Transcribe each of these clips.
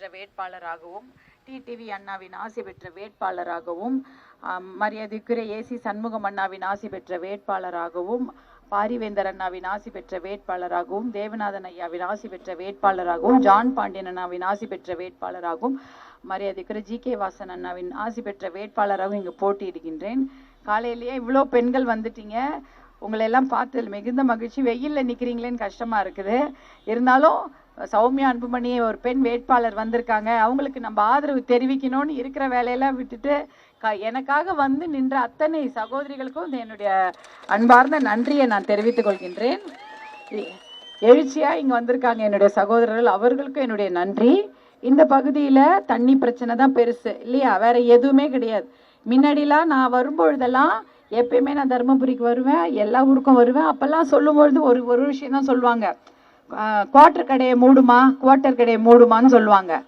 பெற்ற வேட்பாளராகவும் டிடிவி அண்ணாவின் ஆசி பெற்ற வேட்பாளராகவும் மரியாதைக்குரிய ஏசி சண்முகம் அண்ணாவின் ஆசி பெற்ற வேட்பாளராகவும் பாரிவேந்தர் அண்ணாவின் ஆசி பெற்ற வேட்பாளராகவும் தேவநாதன் ஐயாவின் ஆசி பெற்ற வேட்பாளராகவும் ஜான் பாண்டியன் அண்ணாவின் ஆசி பெற்ற வேட்பாளராகவும் மரியாதைக்குரிய ஜி கே வாசன் அண்ணாவின் ஆசி பெற்ற வேட்பாளராகவும் இங்கு போட்டியிடுகின்றேன். காலையிலேயே இவ்வளோ பெண்கள் வந்துட்டீங்க. உங்களை எல்லாம் பார்த்து மிகுந்த மகிழ்ச்சி. வெயிலில் நிற்கிறீங்களேன்னு கஷ்டமா இருக்குது. இருந்தாலும் சௌமியா அன்புமணி ஒரு பெண் வேட்பாளர் வந்திருக்காங்க. அவங்களுக்கு நம்ம ஆதரவு தெரிவிக்கணும்னு இருக்கிற வேலையெல்லாம் விட்டுட்டு க எனக்காக வந்து நின்ற அத்தனை சகோதரிகளுக்கும் என்னுடைய அன்பார்ந்த நன்றியை நான் தெரிவித்துக் கொள்கின்றேன். எழுச்சியாக இங்கே வந்திருக்காங்க என்னுடைய சகோதரர்கள் அவர்களுக்கும் என்னுடைய நன்றி. இந்த பகுதியில் தண்ணி பிரச்சனை தான் பெருசு இல்லையா? வேற எதுவுமே கிடையாது. முன்னாடிலாம் நான் வரும்பொழுதெல்லாம் எப்பயுமே நான் தருமபுரிக்கு வருவேன் எல்லா ஊருக்கும் வருவேன். அப்போல்லாம் சொல்லும்பொழுது ஒரு ஒரு விஷயம் தான் சொல்லுவாங்க. குவார்டர் கடையை மூடுமா? குவார்டர் கடையை மூடுமான்னு சொல்லுவாங்க.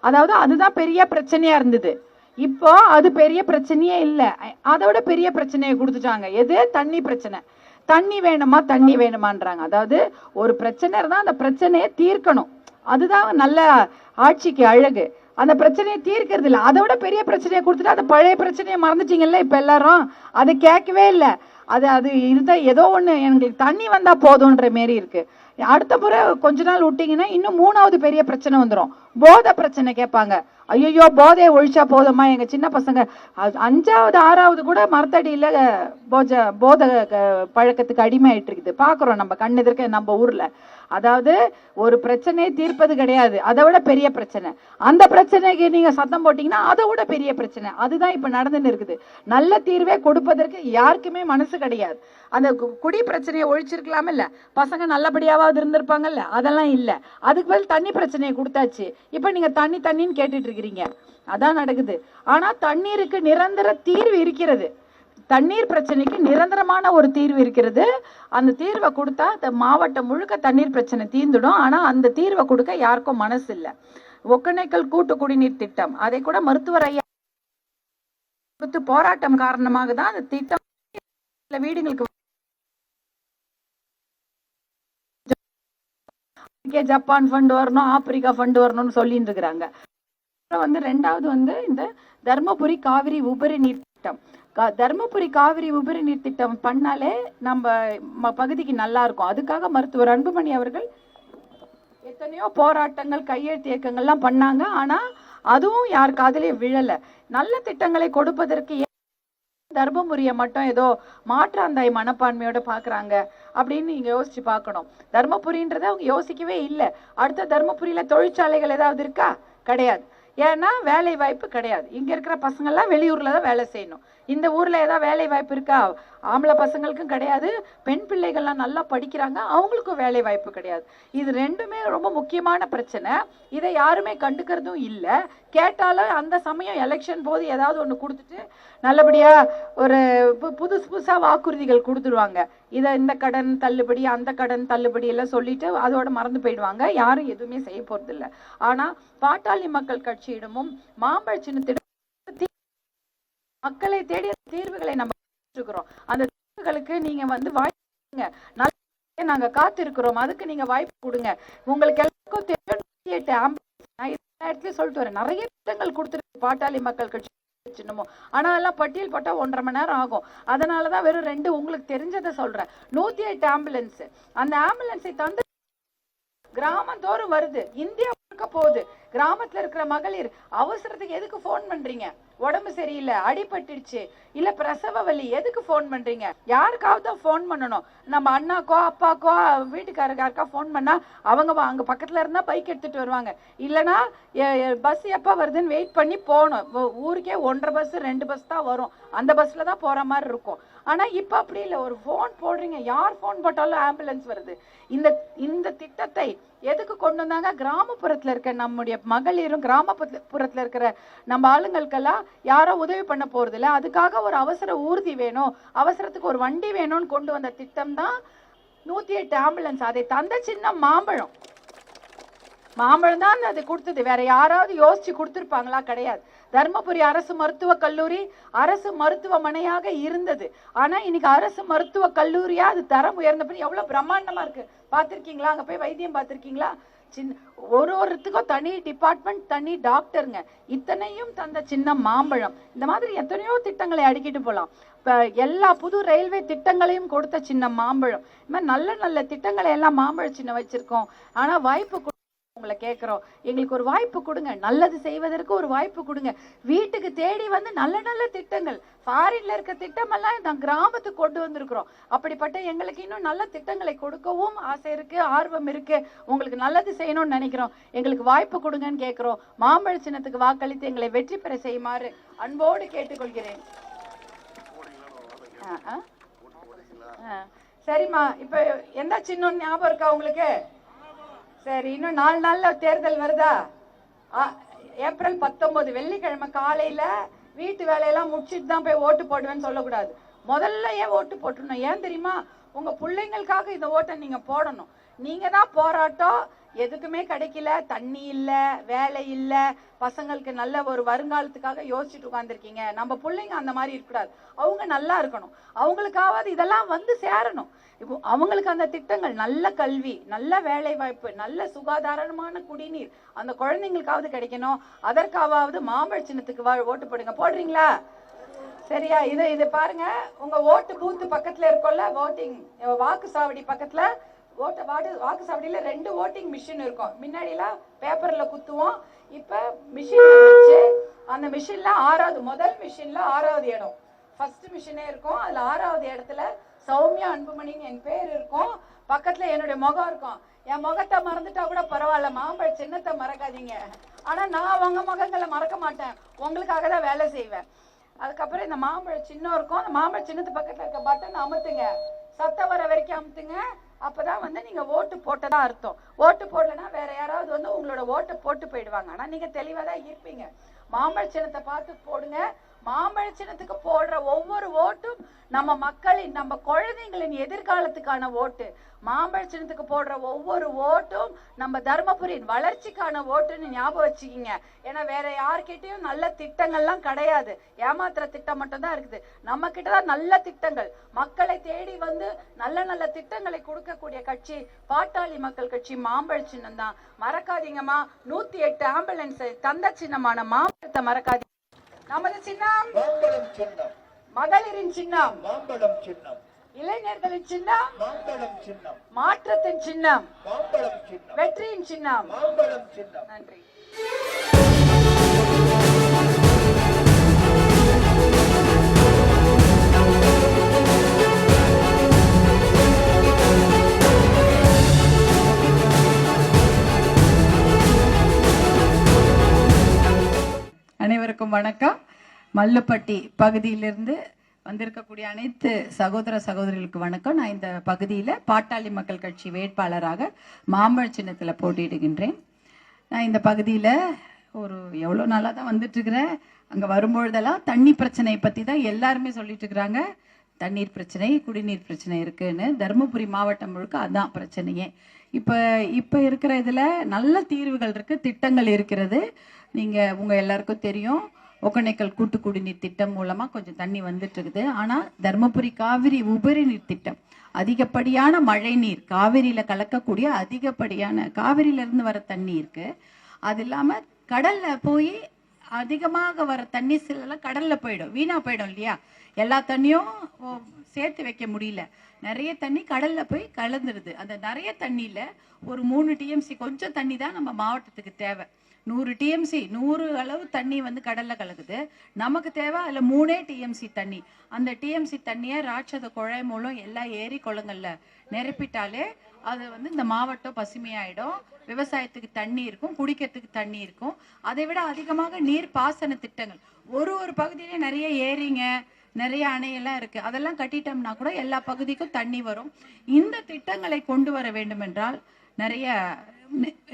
அதாவது அதுதான் பெரிய பிரச்சனையா இருந்தது. இப்போ அது பெரிய பிரச்சனையே இல்லை. அதை விட பெரிய பிரச்சனையை கொடுத்துட்டாங்க. எது? தண்ணி பிரச்சனை. தண்ணி வேணுமா? தண்ணி வேணுமான்றாங்க. அதாவது ஒரு பிரச்சனை இருந்தால் அந்த பிரச்சனையை தீர்க்கணும். அதுதான் நல்ல ஆட்சிக்கு அழகு. அந்த பிரச்சனையை தீர்க்கறது இல்லை. அதை விட பெரிய பிரச்சனையை கொடுத்துட்டு அந்த பழைய பிரச்சனையை மறந்துட்டீங்கல்ல இப்போ எல்லாரும்? அது கேட்கவே இல்லை. அது அது இருந்தால் ஏதோ ஒன்று எங்களுக்கு தண்ணி வந்தால் போதும்ன்ற மாரி இருக்கு. அடுத்த முறை கொஞ்ச நாள் விட்டீங்கன்னா இன்னும் மூணாவது பெரிய பிரச்சனை வந்துடும் போதை பிரச்சனை கேட்பாங்க. ஐயோ போதையை ஒழிச்சா போதுமா? எங்கள் சின்ன பசங்க அஞ்சாவது ஆறாவது கூட மரத்தடியில் போஜ போதை பழக்கத்துக்கு அடிமையாயிட்டு இருக்குது. பார்க்குறோம் நம்ம கண்ணு எதிர்க்க நம்ம ஊரில். அதாவது ஒரு பிரச்சனையை தீர்ப்பது கிடையாது. அதை விட பெரிய பிரச்சனை. அந்த பிரச்சனைக்கு நீங்க சத்தம் போட்டீங்கன்னா அதை விட பெரிய பிரச்சனை. அதுதான் இப்ப நடந்துன்னு இருக்குது. நல்ல தீர்வே கொடுப்பதற்கு யாருக்குமே மனசு கிடையாது. அந்த கு- குடி பிரச்சனையை ஒழிச்சிருக்கலாம் இல்ல. பசங்க நல்லபடியாவது இருந்திருப்பாங்கல்ல? அதெல்லாம் இல்ல. அதுக்கு பதில் தண்ணி பிரச்சனையை கொடுத்தாச்சு. இப்ப நீங்க தண்ணி தண்ணின்னு கேட்டுட்டு இருக்கிறீங்க. அதான் நடக்குது. ஆனா தண்ணீருக்கு நிரந்தர தீர்வு இருக்கிறது. தண்ணீர் பிரச்சனைக்கு நிரந்தரமான ஒரு தீர்வு இருக்கிறது. அந்த தீர்வை கொடுத்தா மாவட்டம் முழுக்க தண்ணீர் பிரச்சனை தீர்ந்துடும். ஆனா அந்த தீர்வை கொடுக்க யாருக்கும் மனசு இல்ல. ஒக்கணைக்கல் கூட்டு குடிநீர் திட்டம். அதை கூட மருத்துவர் ஐயா கொடுத்து போராட்டம் காரணமாக தான் அந்த திட்டம் வீடுகளுக்கு ஜப்பான் ஃபண்ட் வரணும் ஆப்பிரிக்கா ஃபண்ட் வரணும்னு சொல்லிட்டு இருக்கிறாங்க. அப்புறம் வந்து ரெண்டாவது வந்து இந்த தர்மபுரி காவிரி உபரி நீர் திட்டம். தர்மபுரி காவிரி உபரி நீர் திட்டம் பண்ணாலே நம்ம ம- பகுதிக்கு நல்லா இருக்கும். அதுக்காக மருத்துவர் அன்புமணி அவர்கள் எத்தனையோ போராட்டங்கள் கையெழுத்து இயக்கங்கள்லாம் பண்ணாங்க. ஆனா அதுவும் யார் காதுலயும் விழல. நல்ல திட்டங்களை கொடுப்பதற்கு தர்மபுரியை மட்டும் ஏதோ மாற்றாந்தாய் மனப்பான்மையோட பாக்குறாங்க அப்படின்னு நீங்க யோசிச்சு பார்க்கணும். தர்மபுரின்றதை அவங்க யோசிக்கவே இல்லை. அடுத்த தர்மபுரியில தொழிற்சாலைகள் ஏதாவது இருக்கா? கிடையாது. ஏன்னா வேலை வாய்ப்பு கிடையாது. இங்க இருக்கிற பசங்க எல்லாம் வெளியூர்ல தான் வேலை செய்யணும். இந்த ஊர்ல ஏதாவது வேலை வாய்ப்பு இருக்கா? ஆம்பளை பசங்களுக்கும் கிடையாது பெண் பிள்ளைகள்லாம் நல்லா படிக்கிறாங்க அவங்களுக்கும் வேலை வாய்ப்பு கிடையாது. இது ரெண்டுமே ரொம்ப முக்கியமான பிரச்சனை. இதை யாருமே கண்டுக்கிறதும் இல்லை. கேட்டாலும் அந்த சமயம் எலெக்ஷன் போது ஏதாவது ஒண்ணு கொடுத்துட்டு நல்லபடியா ஒரு பு- புதுசு புதுசா வாக்குறுதிகள் கொடுத்துருவாங்க இதை இந்த கடன் தள்ளுபடி அந்த கடன் தள்ளுபடி எல்லாம் சொல்லிட்டு அதோட மறந்து போயிடுவாங்க. யாரும் எதுவுமே செய்ய போறதில்லை. ஆனால் ஆனா பாட்டாளி மக்கள் கட்சியிடமும் மாம்பழ சின்னத்திடம் மக்களை தேடி தீர்வுகளை நம்ம இருக்கிறோம் அந்த தீர்வுகளுக்கு நீங்க வந்து வாய்ப்புங்க நல்ல நாங்க காத்திருக்கிறோம். அதுக்கு நீங்க வாய்ப்பு கொடுங்க. உங்களுக்கு எல்லாருக்கும் தெரியும். எட்டு நான் எல்லா இடத்துலயும் சொல்லிட்டு வரேன். நிறைய திட்டங்கள் கொடுத்துருக்கு பாட்டாளி மக்கள் கட்சி சின்னமோ. ஆனா எல்லாம் பட்டியல் போட்டா ஒன்றரை மணி நேரம் ஆகும். அதனாலதான் வெறும் ரெண்டு உங்களுக்கு தெரிஞ்சதை சொல்றேன். நூத்தி எட்டு ஆம்புலன்ஸ் அந்த ஆம்புலன்ஸை தந்து கிராமந்தோறும் வருது. இந்தியா போகுது. கிராமத்துல இருக்கிற மகளிர் அவசரத்துக்கு எதுக்கு ஃபோன் பண்றீங்க? உடம்பு சரியில்லை அடிபட்டுடுச்சு. இல்ல பிரசவ வலி எதுக்கு ஃபோன் பண்றீங்க? யாருக்காவது தான் ஃபோன் பண்ணணும். நம்ம அண்ணாக்கோ அப்பாக்கோ வீட்டுக்காரருக்கு யாருக்கா ஃபோன் பண்ணா அவங்க வா- அங்க பக்கத்துல இருந்தா பைக் எடுத்துட்டு வருவாங்க. இல்லனா பஸ் எப்ப வருதுன்னு வெயிட் பண்ணி போகணும். ஊருக்கே ஒன்றரை பஸ் ரெண்டு பஸ் தான் வரும். அந்த பஸ்ல தான் போற மாதிரி இருக்கும். ஆனால் இப்போ அப்படி இல்லை. ஒரு ஃபோன் போடுறீங்க. யார் ஃபோன் போட்டாலும் ஆம்புலன்ஸ் வருது. இந்த இந்த திட்டத்தை எதுக்கு கொண்டு வந்தாங்க? கிராமப்புறத்தில் இருக்க நம்முடைய மகளிரும் கிராமப்புறத்தில் இருக்கிற நம்ம ஆளுங்களுக்கெல்லாம் யாரோ உதவி பண்ண போகிறது இல்லை. அதுக்காக ஒரு அவசர ஊர்தி வேணும். அவசரத்துக்கு ஒரு வண்டி வேணும்னு கொண்டு வந்த திட்டம் தான் நூற்றி எட்டு ஆம்புலன்ஸ் அதை தந்த சின்ன மாம்பழம். மாம்பழம் தான் அது கொடுத்தது. வேற யாராவது யோசிச்சு கொடுத்துருப்பாங்களா? கிடையாது. தர்மபுரி அரசு மருத்துவக் கல்லூரி அரசு மருத்துவமனையாக இருந்தது. ஆனா இன்னைக்கு அரசு மருத்துவக் கல்லூரியா அது தரம் உயர்ந்த பின் எவ்வளவு பிரம்மாண்டமா இருக்கு. பார்த்திருக்கீங்களா? அங்க போய் வைத்தியம் பார்த்துருக்கீங்களா? சின்ன ஒரு ஒருத்துக்கும் தனி டிபார்ட்மெண்ட் தனி டாக்டருங்க இத்தனையும் தந்த சின்ன மாம்பழம். இந்த மாதிரி எத்தனையோ திட்டங்களை அடுக்கிட்டு போலாம். இப்போ எல்லா புது ரயில்வே திட்டங்களையும் கொடுத்த சின்ன மாம்பழம். இந்த மாதிரி நல்ல நல்ல திட்டங்களை எல்லாம் மாம்பழ சின்ன வச்சிருக்கோம். ஆனா வாய்ப்பு உங்களை கேட்குறோம் எங்களுக்கு ஒரு வாய்ப்பு கொடுங்க. நல்லது செய்வதற்கு ஒரு வாய்ப்பு கொடுங்க. வீட்டுக்கு தேடி வந்து நல்ல நல்ல திட்டங்கள். ஃபாரின்ல இருக்க திட்டமெல்லாம் நான் கிராமத்துக்கு கொண்டு வந்திருக்கிறோம். அப்படிப்பட்ட எங்களுக்கு இன்னும் நல்ல திட்டங்களை கொடுக்கவும் ஆசை இருக்கு ஆர்வம் இருக்கு. உங்களுக்கு நல்லது செய்யணும்னு நினைக்கிறோம். எங்களுக்கு வாய்ப்பு கொடுங்கன்னு கேட்கிறோம் மாம்பழ சின்னத்துக்கு வாக்களித்து எங்களை வெற்றி பெற செய்யுமாறு அன்போடு கேட்டுக்கொள்கிறேன். ஆ, சரிம்மா இப்ப எந்த சின்னம் ஞாபகம் இருக்கா உங்களுக்கு? சரி இன்னும் நாலு நாள்ல தேர்தல் வருதா? ஏப்ரல் பத்தொன்பது வெள்ளிக்கிழமை காலையில வீட்டு வேலையெல்லாம் முடிச்சுட்டு தான் போய் ஓட்டு போடுவேன்னு சொல்லக்கூடாது. முதல்ல ஏன் ஓட்டு போட்டுடணும்? ஏன் தெரியுமா? உங்க பிள்ளைங்களுக்காக இந்த ஓட்டை நீங்க போடணும். நீங்க தான் போராட்டம் எதுக்குமே கிடைக்கல தண்ணி இல்ல வேலை இல்ல. பசங்களுக்கு நல்ல ஒரு வருங்காலத்துக்காக யோசிச்சுட்டு உட்காந்துருக்கீங்க நம்ம பிள்ளைங்க அந்த மாதிரி இருக்கக்கூடாது. அவங்க நல்லா இருக்கணும். அவங்களுக்காவது இதெல்லாம் வந்து சேரணும். இப்போ அவங்களுக்கு அந்த திட்டங்கள் நல்ல கல்வி நல்ல வேலை வாய்ப்பு நல்ல சுகாதாரமான குடிநீர் அந்த குழந்தைங்களுக்காவது கிடைக்கணும். அதற்காவது மாம்பழ சின்னத்துக்கு ஓட்டு போடுங்க. போடுறீங்களா? சரியா? இது இது பாருங்க. உங்க ஓட்டு பூத்து பக்கத்துல இருக்கோம்ல ஓட்டிங் வாக்கு சாவடி பக்கத்துல ஓட்ட வாட்டு வாக்கு சாவடியில ரெண்டு ஓட்டிங் மிஷின் இருக்கும். முன்னாடிலாம் பேப்பரில் குத்துவோம். இப்போ மிஷின் வந்துச்சு அந்த மிஷினில் ஆறாவது முதல் மிஷினில் ஆறாவது இடம். ஃபர்ஸ்ட் மிஷினே இருக்கும். அதில் ஆறாவது இடத்துல சௌமியா அன்புமணின்னு என் பேர் இருக்கும். பக்கத்தில் என்னுடைய முகம் இருக்கும். என் முகத்தை மறந்துட்டா கூட பரவாயில்ல. மாம்பழ சின்னத்தை மறக்காதீங்க. ஆனால் நான் உங்கள் முகங்களை மறக்க மாட்டேன். உங்களுக்காக தான் வேலை செய்வேன். அதுக்கப்புறம் இந்த மாம்பழ சின்னம் இருக்கும். அந்த மாம்பழ சின்னத்து பக்கத்தில் இருக்க பட்டன் அமுத்துங்க. சத்தம் வர வரைக்கும் அமுத்துங்க. அப்பதான் வந்து நீங்க ஓட்டு போட்டதா அர்த்தம். ஓட்டு போடலன்னா வேற யாராவது வந்து உங்களோட ஓட்டை போட்டு போயிடுவாங்க. ஆனா நீங்க தெளிவாதான் இருப்பீங்க. மாம்பழ சின்னத்தை பார்த்து போடுங்க. மாம்பழ சின்னத்துக்கு போடுற ஒவ்வொரு ஓட்டும் நம்ம மக்களின் நம்ம குழந்தைங்களின் எதிர்காலத்துக்கான ஓட்டு. மாம்பழ சின்னத்துக்கு போடுற ஒவ்வொரு ஓட்டும் நம்ம தர்மபுரியின் வளர்ச்சிக்கான ஓட்டுன்னு ஞாபகம் வச்சுக்கிங்க. ஏன்னா வேற யார்கிட்டயும் நல்ல திட்டங்கள்லாம் கிடையாது. ஏமாத்துற திட்டம் மட்டும்தான் இருக்குது. நம்ம கிட்ட தான் நல்ல திட்டங்கள். மக்களை தேடி வந்து நல்ல நல்ல திட்டங்களை கொடுக்கக்கூடிய கட்சி பாட்டாளி மக்கள் கட்சி மாம்பழ சின்னம் தான். மறக்காதீங்கம்மா. நூத்தி எட்டு ஆம்புலன்ஸ் தந்த சின்னமான மாம்பழத்தை மறக்காதீங்க. நமது சின்னம். மாம்பழம் சின்னம். மகளிரின் சின்னம். மாம்பழம் சின்னம். இளைஞர்களின் சின்னம். மாம்பழம் சின்னம். மாற்றத்தின் சின்னம். மாம்பழம் சின்னம். வெற்றியின் சின்னம். மாம்பழம் சின்னம். நன்றி. அனைவருக்கும் வணக்கம். மல்லுப்பட்டி பகுதியிலிருந்து வந்திருக்கக்கூடிய அனைத்து சகோதர சகோதரிகளுக்கு வணக்கம். நான் இந்த பகுதியில் பாட்டாளி மக்கள் கட்சி வேட்பாளராக மாம்பழ சின்னத்தில் போட்டியிடுகின்றேன். நான் இந்த பகுதியில் ஒரு எவ்வளோ நாளாக தான் வந்துட்டு இருக்கிறேன். அங்கே வரும்பொழுதெல்லாம் தண்ணி பிரச்சனையை பற்றி தான் எல்லாருமே சொல்லிட்டு இருக்கிறாங்க. தண்ணீர் பிரச்சனை குடிநீர் பிரச்சனை இருக்குன்னு. தருமபுரி மாவட்டம் முழுக்க அதான் பிரச்சனையே. இப்போ இப்போ இருக்கிற இதில் நல்ல தீர்வுகள் இருக்கு திட்டங்கள் இருக்கிறது. நீங்கள் உங்கள் எல்லாருக்கும் தெரியும் ஒகேனக்கல் கூட்டு குடிநீர் திட்டம் மூலமாக கொஞ்சம் தண்ணி வந்துட்டு இருக்குது ஆனால் தருமபுரி காவிரி உபரி நீர் திட்டம் அதிகப்படியான மழை நீர் காவிரியில் கலக்கக்கூடிய அதிகப்படியான காவிரியிலேருந்து வர தண்ணி இருக்கு. அது இல்லாமல் கடலில் போய் அதிகமாக வர தண்ணி சிலலாம் கடல்ல போயிடும் வீணா போயிடும் இல்லையா? எல்லா தண்ணியும் சேர்த்து வைக்க முடியல. நிறைய தண்ணி கடல்ல போய் கலந்துருது. அந்த நிறைய தண்ணியில ஒரு மூணு டிஎம்சி கொஞ்சம் தண்ணி தான் நம்ம மாவட்டத்துக்கு தேவை. நூறு டிஎம்சி நூறு அளவு தண்ணி வந்து கடல்ல கலக்குது. நமக்கு தேவை அதுல மூணே டிஎம்சி தண்ணி. அந்த டிஎம்சி தண்ணியை ராட்சத குழாய் மூலம் எல்லா ஏரி குளங்கள்ல நிரப்பிட்டாலே அது வந்து இந்த மாவட்டம் பசுமையாயிடும். விவசாயத்துக்கு தண்ணி இருக்கும் குடிக்கிறதுக்கு தண்ணி இருக்கும். அதை விட அதிகமாக நீர் பாசன திட்டங்கள். ஒரு ஒரு பகுதியிலே நிறைய ஏரிங்க நிறைய அணையெல்லாம் இருக்கு. அதெல்லாம் கட்டிட்டோம்னா கூட எல்லா பகுதிக்கும் தண்ணி வரும். இந்த திட்டங்களை கொண்டு வர வேண்டும் என்றால் நிறைய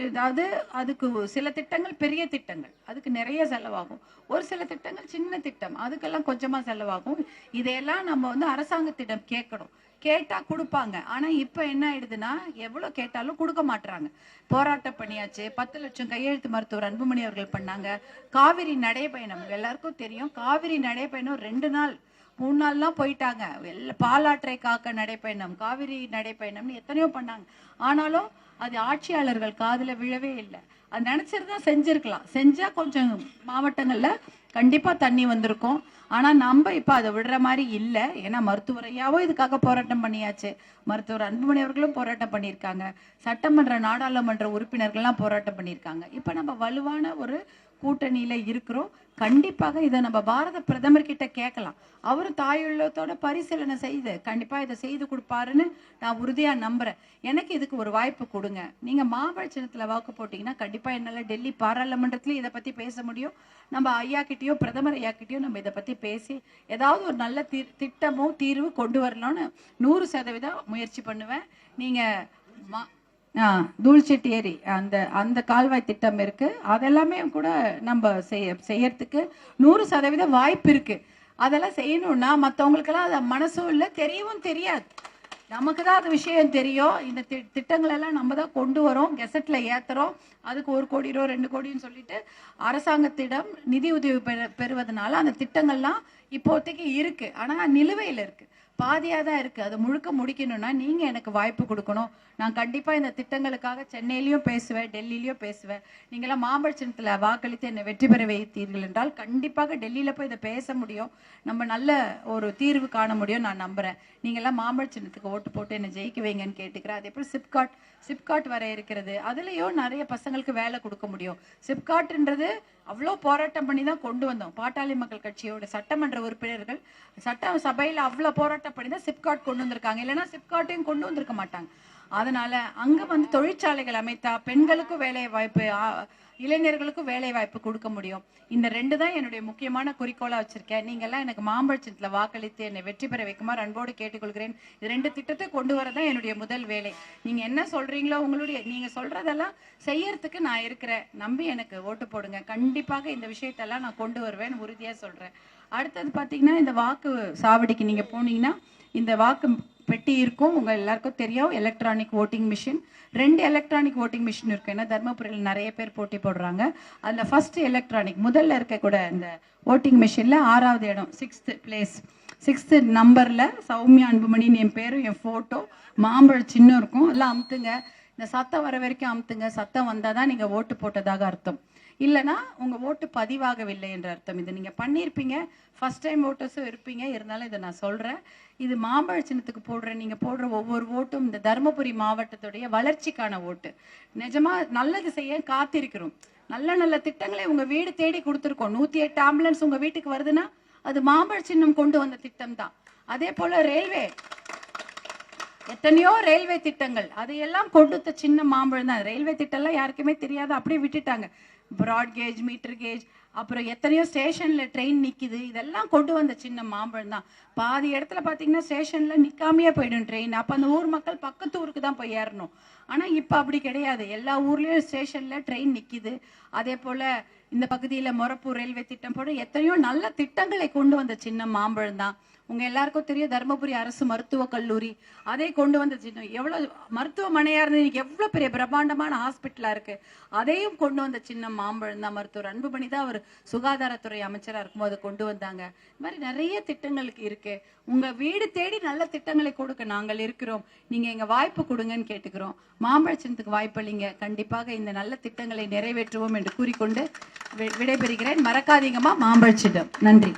அதாவது அதுக்கு சில திட்டங்கள் பெரிய திட்டங்கள். அதுக்கு நிறைய செலவாகும். ஒரு சில திட்டங்கள் சின்ன திட்டம். அதுக்கெல்லாம் கொஞ்சமா செலவாகும். இதையெல்லாம் நம்ம வந்து அரசாங்கத்திடம் கேட்கணும். கேட்டா கொடுப்பாங்க. ஆனா இப்ப என்ன ஆயிடுதுன்னா எவ்வளவு கேட்டாலும் கொடுக்க மாட்டுறாங்க போராட்டம் பண்ணியாச்சு. பத்து லட்சம் கையெழுத்து மருத்துவர் அன்புமணி அவர்கள் பண்ணாங்க. காவிரி நடைபயணம். எல்லாருக்கும் தெரியும். காவிரி நடைபயணம் ரெண்டு நாள். மூணு நாள்லாம் போயிட்டாங்க. எல்லா பாலாற்றை காக்க நடைப்பயணம் காவிரி நடைப்பயணம்னு எத்தனையோ பண்ணாங்க. ஆனாலும் அது ஆட்சியாளர்கள் காதில் விழவே இல்லை. அது நினச்சிருந்தா செஞ்சுருக்கலாம். செஞ்சால் கொஞ்சம் மாவட்டங்களில் கண்டிப்பாக தண்ணி வந்திருக்கும். ஆனால் நம்ம இப்போ அதை விடுற மாதிரி இல்லை. ஏன்னா மருத்துவரையாவோ இதுக்காக போராட்டம் பண்ணியாச்சு. மருத்துவர் அன்புமணி அவர்களும் போராட்டம் பண்ணியிருக்காங்க. சட்டமன்ற நாடாளுமன்ற உறுப்பினர்கள்லாம் போராட்டம் பண்ணியிருக்காங்க. இப்போ நம்ம வலுவான ஒரு கூட்டணியில இருக்கிறோம். கண்டிப்பாக இதை நம்ம பாரத பிரதமர் கிட்ட கேட்கலாம். அவரும் தாயுள்ளத்தோட பரிசீலனை செய்து கண்டிப்பா இதை செய்து கொடுப்பாருன்னு நான் உறுதியா நம்புறேன். எனக்கு இதுக்கு ஒரு வாய்ப்பு கொடுங்க. நீங்க மாம்பழ சின்னத்துல வாக்கு போட்டீங்கன்னா கண்டிப்பா என்னால டெல்லி பாராளுமன்றத்திலயும் இதை பத்தி பேச முடியும். நம்ம ஐயா கிட்டயோ பிரதமர் ஐயா கிட்டயோ நம்ம இதை பத்தி பேசி ஏதாவது ஒரு நல்ல தி- திட்டமோ தீர்வு கொண்டு வரலாம்னு நூறு சதவீதம் முயற்சி பண்ணுவேன். நீங்க மா- தூள்செட்டி ஏரி அந்த அந்த கால்வாய் திட்டம் இருக்கு. அதெல்லாமே கூட நம்ம செய்ய செய்யறதுக்கு நூறு சதவீதம் வாய்ப்பு இருக்கு. அதெல்லாம் செய்யணும்னா மற்றவங்களுக்கெல்லாம் அது மனசும் இல்லை தெரியவும் தெரியாது. நமக்கு தான் அது விஷயம் தெரியும். இந்த தி- திட்டங்கள் எல்லாம் நம்ம தான் கொண்டு வரோம். கெசட்டில் ஏத்துறோம். அதுக்கு ஒரு கோடி ரூபா ரெண்டு கோடின்னு சொல்லிட்டு அரசாங்கத்திடம் நிதி உதவி பெறுவதனால அந்த திட்டங்கள்லாம் இப்போதைக்கு இருக்கு. ஆனா நிலுவையில் இருக்கு. பாதியாக தான் இருக்குது அது முழுக்க முடிக்கணும்னா நீங்கள் எனக்கு வாய்ப்பு கொடுக்கணும். நான் கண்டிப்பாக இந்த திட்டங்களுக்காக சென்னையிலையும் பேசுவேன் டெல்லியிலையும் பேசுவேன். நீங்களாம் மாம்பழ வாக்களித்து என்னை வெற்றி பெற வைத்தீர்கள் என்றால் கண்டிப்பாக டெல்லியில போய் இதை பேச முடியும். நம்ம நல்ல ஒரு தீர்வு காண முடியும் நான் நம்புகிறேன் நீங்களாம் மாம்பழ சின்னத்துக்கு ஓட்டு போட்டு என்னை ஜெயிக்க வைங்கன்னு கேட்டுக்கிறேன். அதே போல் சிப்காட் சிப்காட் வர இருக்கிறது. அதுலேயும் நிறைய பசங்களுக்கு வேலை கொடுக்க முடியும். சிப்காட்ன்றது அவ்வளோ போராட்டம் பண்ணி தான் கொண்டு வந்தோம். பாட்டாளி மக்கள் கட்சியோட சட்டமன்ற உறுப்பினர்கள் சட்ட சபையில அவ்வளோ போராட்டம் பண்ணி தான் சிப்காட் கொண்டு வந்திருக்காங்க. இல்லைன்னா சிப்காட்டையும் கொண்டு வந்திருக்க மாட்டாங்க. அதனால அங்க வந்து தொழிற்சாலைகள் அமைத்தா பெண்களுக்கும் வேலை வாய்ப்பு இளைஞர்களுக்கும் வேலை வாய்ப்பு கொடுக்க முடியும். இந்த ரெண்டு தான் என்னுடைய முக்கியமான குறிக்கோளா வச்சிருக்கேன். நீங்க எல்லாம் எனக்கு மாம்பழச்சத்துல வாக்களித்து என்னை வெற்றி பெற வைக்குமாறு அன்போடு கேட்டுக்கொள்கிறேன். இது ரெண்டு திட்டத்தை கொண்டு வரதான் என்னுடைய முதல் வேலை. நீங்க என்ன சொல்றீங்களோ உங்களுடைய நீங்க சொல்றதெல்லாம் செய்யறதுக்கு நான் இருக்கிறேன் நம்பி எனக்கு ஓட்டு போடுங்க. கண்டிப்பாக இந்த விஷயத்தெல்லாம் நான் கொண்டு வருவேன் உறுதியா சொல்றேன். அடுத்தது பாத்தீங்கன்னா இந்த வாக்கு சாவடிக்கு நீங்க போனீங்கன்னா இந்த வாக்கு பெட்டி இருக்கும். உங்க எல்லாருக்கும் தெரியும். எலக்ட்ரானிக் ஓட்டிங் மிஷின் ரெண்டு எலக்ட்ரானிக் ஓட்டிங் மிஷின் இருக்கு. ஏன்னா தர்மபுரியில் நிறைய பேர் போட்டி போடுறாங்க. அதுல ஃபர்ஸ்ட் எலக்ட்ரானிக் முதல்ல இருக்க கூட இந்த ஓட்டிங் மிஷின்ல ஆறாவது இடம் சிக்ஸ்த் பிளேஸ் சிக்ஸ்த் நம்பர்ல சௌமியா அன்புமணின்னு என் பேரும் என் போட்டோ மாம்பழ சின்னம் இருக்கும். எல்லாம் அமுத்துங்க. இந்த சத்தம் வர வரைக்கும் அமுத்துங்க. சத்தம் வந்தாதான் நீங்க ஓட்டு போட்டதாக அர்த்தம். இல்லைனா உங்க ஓட்டு பதிவாகவில்லை என்ற அர்த்தம். இது நீங்க பண்ணியிருப்பீங்க ஃபர்ஸ்ட் டைம் ஓட்டர்ஸும் இருப்பீங்க. இருந்தாலும் இதை நான் சொல்றேன். இது மாம்பழ சின்னத்துக்கு போடுற நீங்க போடுற ஒவ்வொரு ஓட்டும் இந்த தருமபுரி மாவட்டத்துடைய வளர்ச்சிக்கான ஓட்டு நிஜமா நல்லது செய்ய காத்திருக்கிறோம். நல்ல நல்ல திட்டங்களை உங்க வீடு தேடி கொடுத்துருக்கோம். நூத்தி எட்டு ஆம்புலன்ஸ் உங்க வீட்டுக்கு வருதுன்னா அது மாம்பழ சின்னம் கொண்டு வந்த திட்டம் தான். அதே போல ரயில்வே எத்தனையோ ரயில்வே திட்டங்கள். அதையெல்லாம் கொடுத்த சின்ன மாம்பழம் தான். ரயில்வே திட்டம்லாம் யாருக்குமே தெரியாது. அப்படியே விட்டுட்டாங்க. ப்ராட் கேஜ் மீட்டர் கேஜ் அப்புறம் எத்தனையோ ஸ்டேஷன்ல ட்ரெயின் நிக்குது. இதெல்லாம் கொண்டு வந்த சின்ன மாம்பழம் தான். பாதி இடத்துல பாத்தீங்கன்னா ஸ்டேஷன்ல நிக்காமையே போயிடும் ட்ரெயின் அப்ப அந்த ஊர் மக்கள் பக்கத்து ஊருக்கு தான் போய் ஏறணும். ஆனா இப்போ அப்படி கிடையாது. எல்லா ஊர்லேயும் ஸ்டேஷன்ல ட்ரெயின் நிற்கிது அதே போல இந்த பகுதியில மொரப்பூர் ரயில்வே திட்டம் போட எத்தனையோ நல்ல திட்டங்களை கொண்டு வந்த சின்ன மாம்பழம் தான். உங்கள் எல்லாருக்கும் தெரியும் தருமபுரி அரசு மருத்துவக் கல்லூரி. அதை கொண்டு வந்த சின்ன எவ்வளவு மருத்துவமனையாக இருந்தது இன்னைக்கு எவ்வளவு பெரிய பிரம்மாண்டமான ஹாஸ்பிட்டலா இருக்கு. அதையும் கொண்டு வந்த சின்ன மாம்பழம் தான் மருத்துவர் அன்புமணி தான் அவர் சுகாதாரத்துறை அமைச்சராக இருக்கும்போது கொண்டு வந்தாங்க. இந்த மாதிரி நிறைய திட்டங்களுக்கு இருக்கு. உங்க வீடு தேடி நல்ல திட்டங்களை கொடுக்க நாங்கள் இருக்கிறோம். நீங்கள் எங்க வாய்ப்பு கொடுங்கன்னு கேட்டுக்கிறோம். மாம்பழச்சனத்துக்கு வாய்ப்பளிங்க. கண்டிப்பாக இந்த நல்ல திட்டங்களை நிறைவேற்றுவோம் என்று கூறிக்கொண்டு வி- விடைபெறுகிறேன். மறக்காதீங்கம்மா மாம்பழச்சிடம் நன்றி.